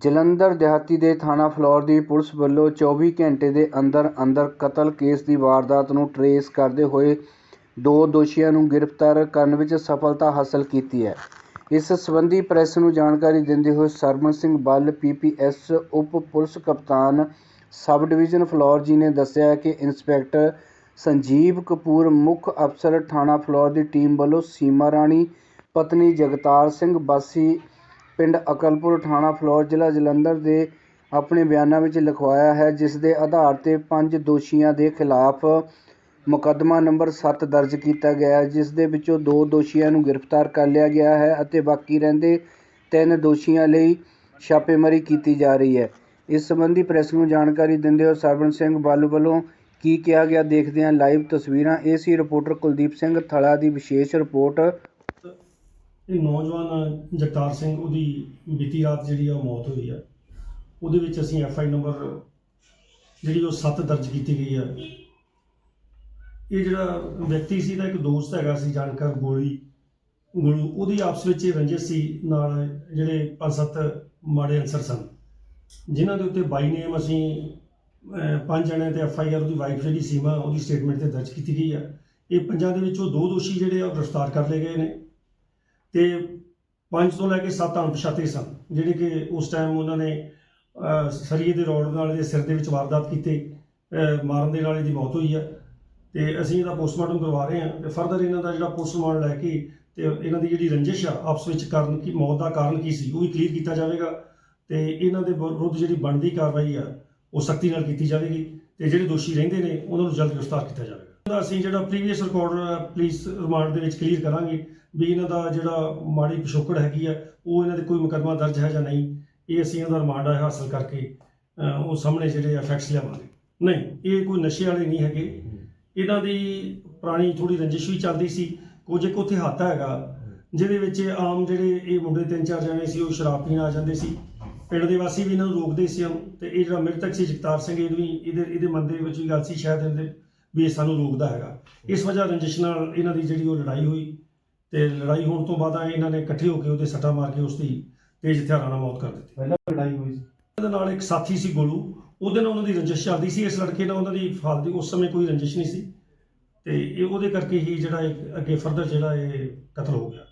ਜਲੰਧਰ ਦਿਹਾਤੀ ਦੇ ਥਾਣਾ ਫਲੌਰ ਦੀ ਪੁਲਿਸ ਵੱਲੋਂ 24 ਘੰਟੇ ਦੇ ਅੰਦਰ ਅੰਦਰ ਕਤਲ ਕੇਸ ਦੀ ਵਾਰਦਾਤ ਨੂੰ ਟਰੇਸ ਕਰਦੇ ਹੋਏ ਦੋ ਦੋਸ਼ੀਆਂ ਨੂੰ ਗ੍ਰਿਫਤਾਰ ਕਰਨ ਵਿੱਚ ਸਫਲਤਾ ਹਾਸਲ ਕੀਤੀ ਹੈ। ਇਸ ਸੰਬੰਧੀ ਪ੍ਰੈਸ ਨੂੰ ਜਾਣਕਾਰੀ ਦਿੰਦੇ ਹੋਏ ਸਰਵਣ ਸਿੰਘ ਬੱਲ ਪੀਪੀਐਸ ਉਪ ਪੁਲਿਸ ਕਪਤਾਨ ਸਬ ਡਿਵੀਜ਼ਨ ਫਲੌਰ ਜੀ ਨੇ ਦੱਸਿਆ ਕਿ ਇੰਸਪੈਕਟਰ ਸੰਜੀਵ ਕਪੂਰ, ਮੁੱਖ ਅਫਸਰ ਥਾਣਾ ਫਲੌਰ ਦੀ ਟੀਮ ਵੱਲੋਂ ਸੀਮਾ ਰਾਣੀ, ਪਤਨੀ ਜਗਤਾਰ ਸਿੰਘ, ਬਾਸੀ ਪਿੰਡ ਅਕਲਪੁਰ ਥਾਣਾ ਫਲੌਰ, ਜ਼ਿਲ੍ਹਾ ਜਲੰਧਰ ਦੇ ਆਪਣੇ ਬਿਆਨਾਂ ਵਿੱਚ ਲਿਖਵਾਇਆ ਹੈ, ਜਿਸ ਦੇ ਆਧਾਰ ਤੇ ਪੰਜ ਦੋਸ਼ੀਆਂ ਦੇ ਖਿਲਾਫ ਮੁਕੱਦਮਾ ਨੰਬਰ 7 ਦਰਜ ਕੀਤਾ ਗਿਆ ਹੈ, ਜਿਸ ਦੇ ਵਿੱਚੋਂ ਦੋ ਦੋਸ਼ੀਆਂ ਨੂੰ ਗ੍ਰਿਫਤਾਰ ਕਰ ਲਿਆ ਗਿਆ ਹੈ ਅਤੇ ਬਾਕੀ ਰਹਿੰਦੇ ਤਿੰਨ ਦੋਸ਼ੀਆਂ ਲਈ ਛਾਪੇਮਾਰੀ ਕੀਤੀ ਜਾ ਰਹੀ ਹੈ। ਇਸ ਸੰਬੰਧੀ ਪ੍ਰੈਸ ਨੂੰ ਜਾਣਕਾਰੀ ਦਿੰਦੇ ਹੋਏ ਸਰਵਣ ਸਿੰਘ ਬੱਲ ਵੱਲੋਂ ਕੀ ਕਿਹਾ ਗਿਆ ਦੇਖਦੇ ਹਾਂ ਲਾਈਵ ਤਸਵੀਰਾਂ ਇਹ ਸੀ ਰਿਪੋਰਟਰ ਕੁਲਦੀਪ ਸਿੰਘ ਥਲਾ ਦੀ ਵਿਸ਼ੇਸ਼ ਰਿਪੋਰਟ ਇਹ ਨੌਜਵਾਨ ਜਗਤਾਰ ਸਿੰਘ, ਉਹਦੀ ਬੀਤੀ ਰਾਤ ਜਿਹੜੀ ਆ ਉਹ ਮੌਤ ਹੋਈ ਆ। ਉਹਦੇ ਵਿੱਚ ਅਸੀਂ ਐਫ ਆਈ ਨੰਬਰ ਜਿਹੜੀ ਉਹ 7 ਦਰਜ ਕੀਤੀ ਗਈ ਆ। ਇਹ ਜਿਹੜਾ ਵਿਅਕਤੀ ਸੀ ਦਾ ਇੱਕ ਦੋਸਤ ਹੈਗਾ ਸੀ, ਜਾਣਕਾਰ ਗੋਲੀ, ਗੋਲੂ, ਉਹਦੀ ਆਪਸ ਵਿੱਚ ਇਹ ਰੰਜਿਸ਼ ਸੀ, ਨਾਲ ਜਿਹੜੇ ਪੰਜ ਸੱਤ ਮਾੜੇ ਅਨਸਰ ਸਨ। ਜਿਨ੍ਹਾਂ ਦੇ ਉੱਤੇ ਬਾਈ ਨੇਮ ਅਸੀਂ ਪੰਜ ਜਣਿਆਂ ਤੇ ਐਫ ਆਈ ਆਰ, ਉਹਦੀ ਵਾਈਫ ਜਿਹੜੀ ਸੀਮਾ, ਉਹਦੀ ਸਟੇਟਮੈਂਟ ਤੇ ਦਰਜ ਕੀਤੀ ਗਈ ਆ। ਇਹ ਪੰਜਾਂ ਦੇ ਵਿੱਚੋਂ ਦੋ ਦੋਸ਼ੀ ਜਿਹੜੇ ਆ ਉਹ ਗ੍ਰਿਫਤਾਰ ਕਰ ਲਏ ਗਏ ਨੇ। ਤੇ ਪੰਜ ਤੋਂ ਲੈ ਕੇ ਸੱਤ ਅਣਪਛਾਤੇ ਸਨ, ਜਿਹੜੇ ਕਿ ਉਸ ਟਾਈਮ ਉਹਨਾਂ ਨੇ ਸਰੀਏ ਦੇ ਰੋਡ ਨਾਲ ਇਹਦੇ ਸਿਰ ਦੇ ਵਿੱਚ ਵਾਰਦਾਤ ਕੀਤੀ ਮਾਰਨ ਦੇ ਨਾਲ ਇਹਦੀ ਮੌਤ ਹੋਈ ਹੈ ਤੇ ਅਸੀਂ ਇਹਦਾ ਪੋਸਟਮਾਰਟਮ ਕਰਵਾ ਰਹੇ ਹਾਂ ਤੇ ਫਰਦਰ ਇਹਨਾਂ ਦਾ ਜਿਹੜਾ ਪੋਸਟਮਾਰਟਮ ਲੈ ਕੇ ਤੇ ਇਹਨਾਂ ਦੀ ਜਿਹੜੀ ਰੰਜਿਸ਼ ਆ, ਆਪਸ ਵਿੱਚ ਕਾਰਨ ਕੀ, ਮੌਤ ਦਾ ਕਾਰਨ ਕੀ ਸੀ, ਉਹ ਵੀ ਕਲੀਅਰ ਕੀਤਾ ਜਾਵੇਗਾ। ਤੇ ਇਹਨਾਂ ਦੇ ਵਿਰੁੱਧ ਜਿਹੜੀ ਬਣਦੀ ਕਾਰਵਾਈ ਆ, ਉਹ ਸਖਤੀ ਨਾਲ ਕੀਤੀ ਜਾਵੇਗੀ ਤੇ ਜਿਹੜੇ ਦੋਸ਼ੀ ਰਹਿੰਦੇ ਨੇ, ਉਹਨਾਂ ਨੂੰ ਜਲਦ ਗ੍ਰਿਫਤਾਰ ਕੀਤਾ ਜਾਵੇਗਾ। ਅਸੀਂ ਜਿਹੜਾ ਪ੍ਰੀਵੀਅਸ ਰਿਕਾਰਡ ਪੁਲਿਸ ਰਿਮਾਂਡ ਦੇ ਵਿੱਚ ਕਲੀਅਰ ਕਰਾਂਗੇ ਵੀ ਇਹਨਾਂ ਦਾ ਜਿਹੜਾ ਮਾੜੀ ਪਿਛੋਕੜ ਹੈਗੀ ਆ, ਉਹ ਇਹਨਾਂ ਦੇ ਕੋਈ ਮੁਕੱਦਮਾ ਦਰਜ ਹੈ ਜਾਂ ਨਹੀਂ। ਇਹ ਅਸੀਂ ਇਹਨਾਂ ਦਾ ਰਿਮਾਂਡ ਹਾਸਲ ਕਰਕੇ ਉਹ ਸਾਹਮਣੇ ਜਿਹੜੇ ਫੈਕਟਸ ਲਿਆਵਾਂਗੇ। ਨਹੀਂ, ਇਹ ਕੋਈ ਨਸ਼ੇ ਵਾਲੇ ਨਹੀਂ ਹੈਗੇ। ਇਹਨਾਂ ਦੀ ਪੁਰਾਣੀ ਥੋੜੀ ਰੰਜਿਸ਼ ਵੀ ਚੱਲਦੀ ਸੀ। ਕੁਝ ਇੱਕ ਉੱਥੇ ਹੱਥ ਹੈਗਾ, ਜਿਹਦੇ ਵਿੱਚ ਆਮ ਜਿਹੜੇ ਇਹ ਮੁੰਡੇ ਤਿੰਨ ਚਾਰ ਜਣੇ ਸੀ, ਉਹ ਸ਼ਰਾਬ ਪੀਣ ਆ ਜਾਂਦੇ ਸੀ। ਪਿੰਡ ਦੇ ਵਾਸੀ ਵੀ ਇਹਨਾਂ ਨੂੰ ਰੋਕਦੇ ਸੀ। ਤੇ ਇਹ ਜਿਹੜਾ ਮ੍ਰਿਤਕ ਸੀ ਜਗਤਾਰ ਸਿੰਘ, ਇਹ ਵੀ ਇਹਦੇ ਇਹਦੇ ਮਨ ਦੇ ਵਿੱਚ ਵੀ ਗੱਲ ਸੀ ਸ਼ਾਇਦ ਇਹਦੇ। ਵੀ ਇਹ ਸਾਨੂੰ ਰੋਕਦਾ ਹੈਗਾ। ਇਸ ਵਜ੍ਹਾ ਰੰਜਿਸ਼ ਨਾਲ ਇਹਨਾਂ ਦੀ ਜਿਹੜੀ ਉਹ ਲੜਾਈ ਹੋਈ ਤੇ ਲੜਾਈ ਹੋਣ ਤੋਂ ਬਾਅਦ ਆ ਇਹਨਾਂ ਨੇ ਇਕੱਠੇ ਹੋ ਕੇ ਉਹਦੇ ਸੱਟਾਂ ਮਾਰ ਕੇ ਉਸ ਦੀ ਤੇਜ਼ ਹਥਿਆਰਾਂ ਨਾਲ ਮੌਤ ਕਰ ਦਿੱਤੀ। ਪਹਿਲਾਂ ਲੜਾਈ ਹੋਈ ਸੀ। ਉਹਦੇ ਨਾਲ ਇੱਕ ਸਾਥੀ ਸੀ ਗੋਲੂ। ਉਹਦੇ ਨਾਲ ਉਹਨਾਂ ਦੀ ਰੰਜਿਸ਼ ਚੱਲਦੀ ਸੀ। ਇਸ ਲੜਕੇ ਨਾਲ ਉਹਨਾਂ ਦੀ ਫਿਲਹਾਲ ਦੀ ਉਸ ਸਮੇਂ ਕੋਈ ਰੰਜਿਸ਼ ਨਹੀਂ ਸੀ। ਤੇ ਇਹ ਉਹਦੇ ਕਰਕੇ ਹੀ ਜਿਹੜਾ ਇਹ ਅੱਗੇ ਫਰਦਰ ਜਿਹੜਾ ਇਹ ਕਤਲ ਹੋ ਗਿਆ।